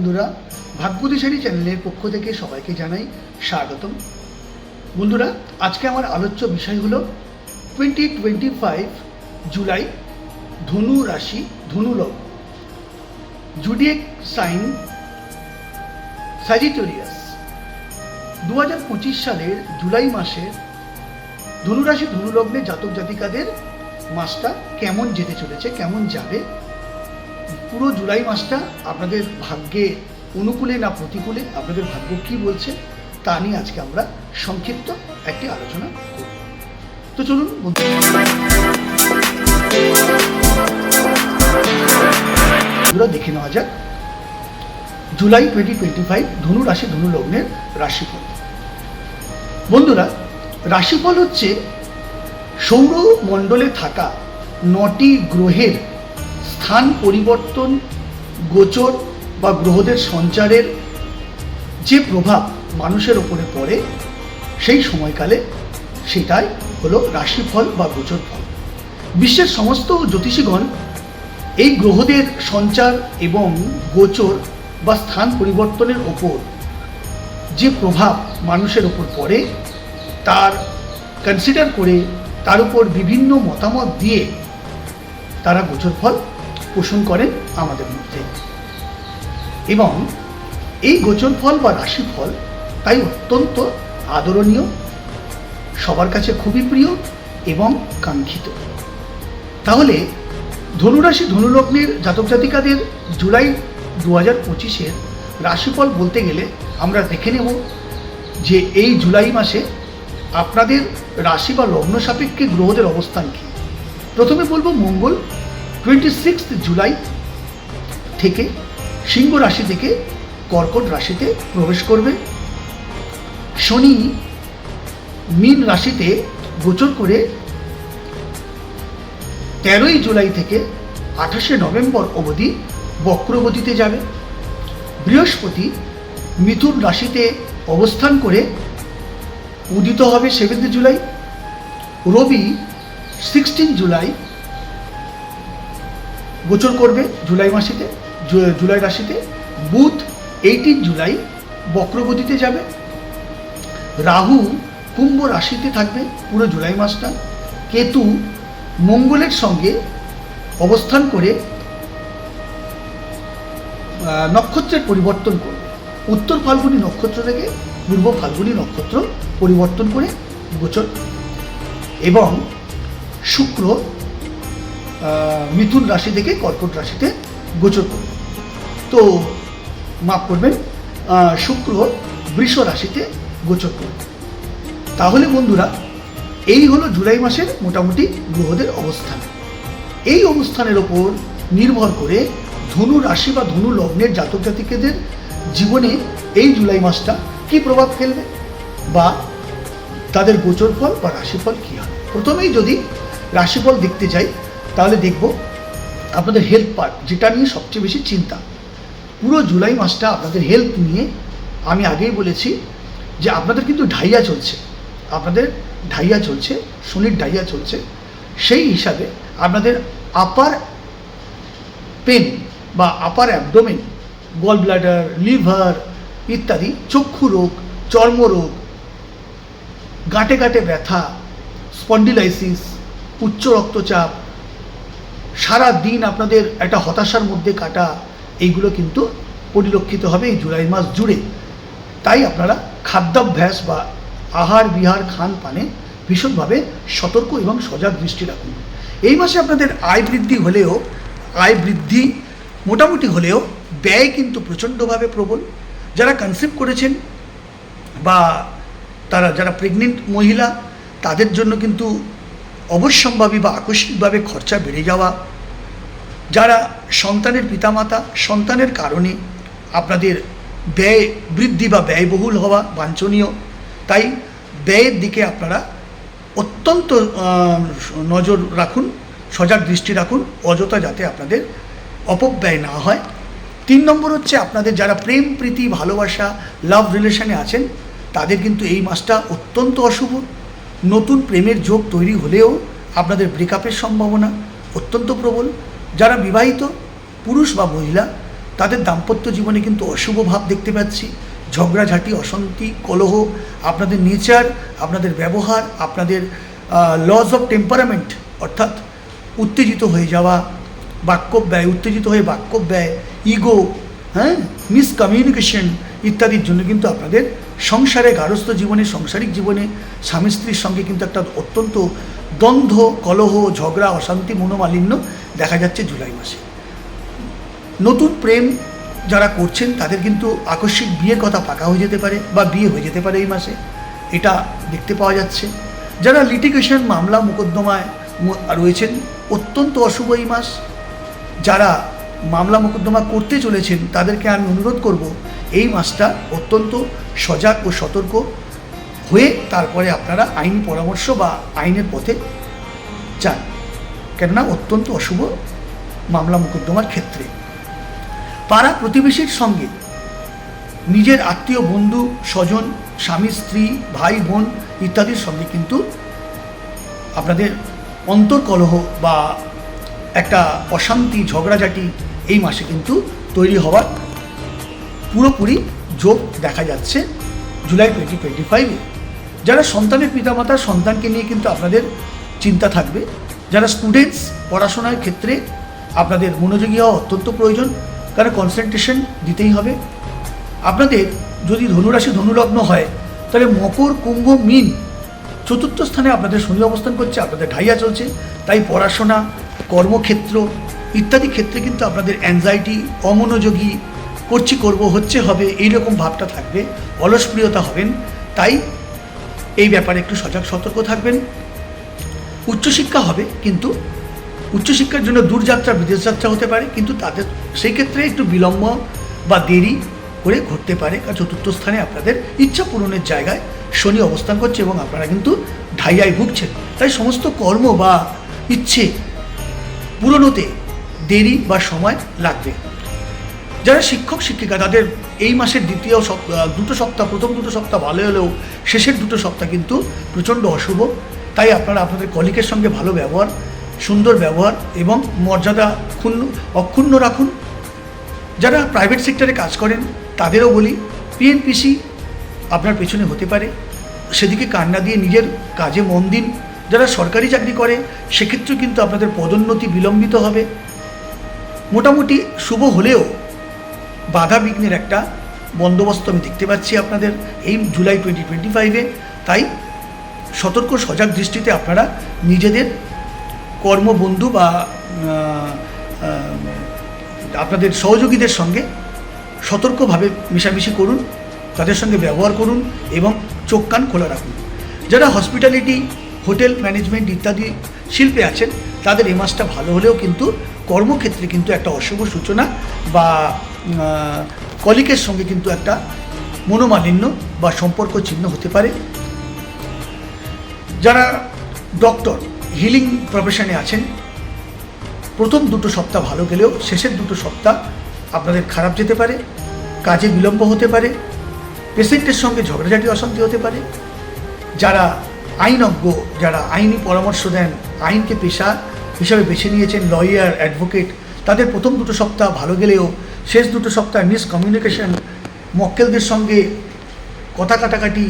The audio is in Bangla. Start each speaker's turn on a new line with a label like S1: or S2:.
S1: বন্ধুরা, ভাগ্যদিশারি চ্যানেলের পক্ষ থেকে সবাইকে জানাই স্বাগতম। বন্ধুরা, আজকে আমার আলোচ্য বিষয় হলো টোয়েন্টি টোয়েন্টি ফাইভ জুলাই ধনু রাশি, ধনু লগ্ন। জুডিয়েক সাইন স্যাজিটোরিয়াস দু হাজার পঁচিশ সালের জুলাই মাসের ধনুরাশি ধনুলগ্নে জাতক জাতিকাদের মাসটা কেমন যেতে চলেছে, কেমন যাবে পুরো জুলাই মাসটা আপনাদের ভাগ্যে অনুকূলে না প্রতিকূলে আপনাদের ভাগ্য কি বলছে তা নিয়ে আজকে আমরা সংক্ষিপ্ত একটি আলোচনা করব। তো চলুন দেখে নেওয়া যাক। জুলাই টোয়েন্টি টোয়েন্টি ফাইভ ধনু রাশি, ধনু লগ্নের রাশিফল। বন্ধুরা, রাশিফল হচ্ছে সৌরমণ্ডলে থাকা নটি গ্রহের স্থান পরিবর্তন, গোচর বা গ্রহদের সঞ্চারের যে প্রভাব মানুষের ওপরে পড়ে, সেই সময়কালে সেটাই হলো রাশিফল বা গোচর ফল বিশ্বের সমস্ত জ্যোতিষীগণ এই গ্রহদের সঞ্চার এবং গোচর বা স্থান পরিবর্তনের ওপর যে প্রভাব মানুষের ওপর পড়ে, তার কনসিডার করে তার উপর বিভিন্ন মতামত দিয়ে তারা গোচর ফল পোষণ করেন আমাদের মধ্যে। এবং এই গোচর ফল বা রাশিফল তাই অত্যন্ত আদরণীয়, সবার কাছে খুবই প্রিয় এবং কাঙ্ক্ষিত। তাহলে ধনুরাশি ধনুলগ্নের জাতক জাতিকাদের জুলাই দু হাজার পঁচিশের রাশিফল বলতে গেলে আমরা দেখে নেব যে এই জুলাই মাসে আপনাদের রাশি বা লগ্ন সাপেক্ষে গ্রহদের অবস্থান কী। প্রথমে বলব মঙ্গল টোয়েন্টি সিক্স জুলাই থেকে সিংহ রাশি থেকে কর্কট রাশিতে প্রবেশ করবে। শনি মীন রাশিতে গোচর করে তেরোই জুলাই থেকে আঠাশে নভেম্বর অবধি বক্রগতিতে যাবে। বৃহস্পতি মিথুন রাশিতে অবস্থান করে উদিত হবে seventh July. Rabi sixteen July গোচর করবে জুলাই মাসিতে জুলাই রাশিতে। বুধ এইটিন জুলাই বক্রগতিতে যাবে। রাহু কুম্ভ রাশিতে থাকবে পুরো জুলাই মাসটা। কেতু মঙ্গলের সঙ্গে অবস্থান করে নক্ষত্রের পরিবর্তন করবে উত্তর ফাল্গুনি নক্ষত্র থেকে পূর্ব ফাল্গুনী নক্ষত্র পরিবর্তন করে গোচর। এবং শুক্র মিথুন রাশি থেকে কর্কট রাশিতে গোচর করবে। তো মাফ করবেন শুক্র বৃষ রাশিতে গোচর করবে। তাহলে বন্ধুরা, এই হলো জুলাই মাসের মোটামুটি গ্রহদের অবস্থান। এই অবস্থানের ওপর নির্ভর করে ধনু রাশি বা ধনু লগ্নের জাতক জাতিকেদের জীবনে এই জুলাই মাসটা কি প্রভাব ফেলবে বা তাদের গোচর ফল বা রাশিফল কী হবে? প্রথমেই যদি রাশিফল দেখতে যাই তাহলে দেখব আপনাদের হেলথ পার্ট যেটা নিয়ে সবচেয়ে বেশি চিন্তা। পুরো জুলাই মাসটা আপনাদের হেলথ নিয়ে আমি আগেই বলেছি যে আপনাদের কিন্তু ঢাইয়া চলছে। আপনাদের ঢাইয়া চলছে, শনির ঢাইয়া চলছে। সেই হিসাবে আপনাদের আপার পেন বা upper abdomen gall bladder liver ইত্যাদি, চক্ষু রোগ চর্মরোগ গাঁটে গাঁটে ব্যথা স্পন্ডিলাইসিস উচ্চ রক্তচাপ সারা দিন আপনাদের একটা হতাশার মধ্যে কাটা, এইগুলো কিন্তু পরিলক্ষিত হবে এই জুলাই মাস জুড়ে। তাই আপনারা খাদ্যাভ্যাস বা আহার, বিহার, খান, পানে ভীষণভাবে সতর্ক এবং সজাগ দৃষ্টি রাখুন। এই মাসে আপনাদের আয় বৃদ্ধি হলেও, আয় বৃদ্ধি মোটামুটি হলেও ব্যয় কিন্তু প্রচণ্ডভাবে প্রবল। যারা কনসেপ্ট করেছেন বা তারা, যারা প্রেগনেন্ট মহিলা, তাদের জন্য কিন্তু অবশ্যম্ভাবী বা আকস্মিকভাবে খরচা বেড়ে যাওয়া, যারা সন্তানের পিতামাতা, সন্তানের কারণে আপনাদের ব্যয় বৃদ্ধি বা ব্যয়বহুল হওয়া বাঞ্ছনীয়, তাই ব্যয়ের দিকে আপনারা অত্যন্ত নজর রাখুন, সজাগ দৃষ্টি রাখুন, অযথা যাতে আপনাদের অপব্যয় না হয়। তিন নম্বর হচ্ছে আপনাদের যারা প্রেম, প্রীতি, ভালোবাসা লাভ রিলেশনে আছেন, তাদের কিন্তু এই মাসটা অত্যন্ত অশুভ। নতুন প্রেমের যোগ তৈরি হলেও আপনাদের ব্রেকআপের সম্ভাবনা অত্যন্ত প্রবল। যারা বিবাহিত, পুরুষ বা মহিলা, তাদের দাম্পত্য জীবনে কিন্তু অশুভ ভাব দেখতে পাচ্ছি। ঝগড়াঝাঁটি, অশান্তি, কলহ, আপনাদের নেচার, আপনাদের ব্যবহার, আপনাদের লস অফ টেম্পারামেন্ট অর্থাৎ উত্তেজিত হয়ে যাওয়া, বাক্য ব্যয়, উত্তেজিত হয়ে বাক্য ব্যয় ইগো হ্যাঁ মিসকমিউনিকেশন ইত্যাদির জন্য কিন্তু আপনাদের সংসারে গারস্থ জীবনে, সাংসারিক জীবনে, স্বামী স্ত্রীর সঙ্গে কিন্তু একটা অত্যন্ত দ্বন্দ্ব, কলহ, ঝগড়া, অশান্তি, মনোমালিন্য দেখা যাচ্ছে জুলাই মাসে। নতুন প্রেম যারা করছেন, তাদের কিন্তু আকস্মিক বিয়ের কথা পাকা হয়ে যেতে পারে বা বিয়ে হয়ে যেতে পারে এই মাসে। এটা দেখতে পাওয়া যাচ্ছে। যারা লিটিগেশন মামলা, মোকদ্দমায় রয়েছেন, অত্যন্ত অশুভ এই মাস। যারা মামলা মোকদ্দমা করতে চলেছেন, তাদেরকে আমি অনুরোধ করব, এই মাসটা অত্যন্ত সজাগ ও সতর্ক হয়ে তারপরে আপনারা আইনি পরামর্শ বা আইনের পথে যান। কেননা অত্যন্ত অশুভ মামলা মোকদ্দমার ক্ষেত্রে। পাড়া প্রতিবেশীর সঙ্গে নিজের আত্মীয়, বন্ধু, স্বজন, স্বামী, স্ত্রী, ভাই, বোন ইত্যাদির সঙ্গে কিন্তু আপনাদের অন্তর্কলহ বা একটা অশান্তি, ঝগড়াঝাটি এই মাসে কিন্তু তৈরি হওয়ার পুরোপুরি যোগ দেখা যাচ্ছে জুলাই টোয়েন্টি টোয়েন্টি ফাইভে যারা সন্তানের পিতামাতা, সন্তানকে নিয়ে কিন্তু আপনাদের চিন্তা থাকবে, যারা স্টুডেন্টস পড়াশোনার ক্ষেত্রে আপনাদের মনোযোগী হওয়া অত্যন্ত প্রয়োজন, কারণ কনসেন্ট্রেশন দিতেই হবে। আপনাদের যদি ধনুরাশি, ধনুলগ্ন হয়, তাহলে মকর, কুম্ভ, মিন চতুর্থ স্থানে আপনাদের শনি অবস্থান করছে, আপনাদের ঢাইয়া চলছে। তাই পড়াশোনা, কর্মক্ষেত্র ইত্যাদি ক্ষেত্রে কিন্তু আপনাদের অ্যাংজাইটি অমনোযোগী করছি করব, হচ্ছে হবে এইরকম ভাবটা থাকবে, অলসপ্রিয়তা হবেন। তাই এই ব্যাপারে একটু সজাগ, সতর্ক থাকবেন। উচ্চশিক্ষা হবে, কিন্তু উচ্চশিক্ষার জন্য দূরযাত্রা বিদেশ যাত্রা হতে পারে, কিন্তু তাদের সেই ক্ষেত্রে একটু বিলম্ব বা দেরি করে ঘটতে পারে। কারণ চতুর্থ স্থানে আপনাদের ইচ্ছা পূরণের জায়গায় শনি অবস্থান করছে এবং আপনারা কিন্তু ঢাইয়ায় ভুগছেন। তাই সমস্ত কর্ম বা ইচ্ছে পূরণতে দেরি বা সময় লাগবে। যারা শিক্ষক, শিক্ষিকা, তাদের এই মাসের দ্বিতীয় দুটো সপ্তাহ, প্রথম দুটো সপ্তাহ ভালো হলেও শেষের দুটো সপ্তাহ কিন্তু প্রচণ্ড অশুভ। তাই আপনারা আপনাদের কলিকের সঙ্গে ভালো ব্যবহার, সুন্দর ব্যবহার এবং মর্যাদা ক্ষুণ্ণ, অক্ষুণ্ণ রাখুন। যারা প্রাইভেট সেক্টরে কাজ করেন, তাদেরও বলি পিএনপিসি আপনার পেছনে হতে পারে। সেদিকে কান্না দিয়ে নিজের কাজে মন দিন। যারা সরকারি চাকরি করে, সেক্ষেত্রেও কিন্তু আপনাদের পদোন্নতি বিলম্বিত হবে। মোটামুটি শুভ হলেও বাধা বিঘ্নের একটা বন্দোবস্ত আমি দেখতে পাচ্ছি আপনাদের এই জুলাই টোয়েন্টি টোয়েন্টি ফাইভে তাই সতর্ক, সজাগ দৃষ্টিতে আপনারা নিজেদের কর্মবন্ধু বা আপনাদের সহযোগীদের সঙ্গে সতর্কভাবে মেশামেশি করুন, তাদের সঙ্গে ব্যবহার করুন এবং চোখ কান খোলা রাখুন। যারা হসপিটালিটি হোটেল ম্যানেজমেন্ট ইত্যাদি শিল্পে আছেন তাদের এই মাসটা ভালো হলেও কিন্তু কর্মক্ষেত্রে কিন্তু একটা অশুভ সূচনা বা কলিকের সঙ্গে কিন্তু একটা মনোমালিন্য বা সম্পর্ক চিহ্ন হতে পারে। যারা ডক্টর, হিলিং প্রফেশনে আছেন, প্রথম দুটো সপ্তাহ ভালো গেলেও শেষের দুটো সপ্তাহ আপনাদের খারাপ যেতে পারে, কাজে বিলম্ব হতে পারে, পেশেন্টের সঙ্গে ঝগড়াঝাটি, অশান্তি হতে পারে। যারা আইনজ্ঞ যারা আইনি পরামর্শ দেন, আইনকে পেশা হিসাবে বেছে নিয়েছেন লয়ার অ্যাডভোকেট তাদের প্রথম দুটো সপ্তাহ ভালো গেলেও শেষ দুটো সপ্তাহ মিসকমিউনিকেশন মক্কেলদের সঙ্গে কথা কাটাকাটি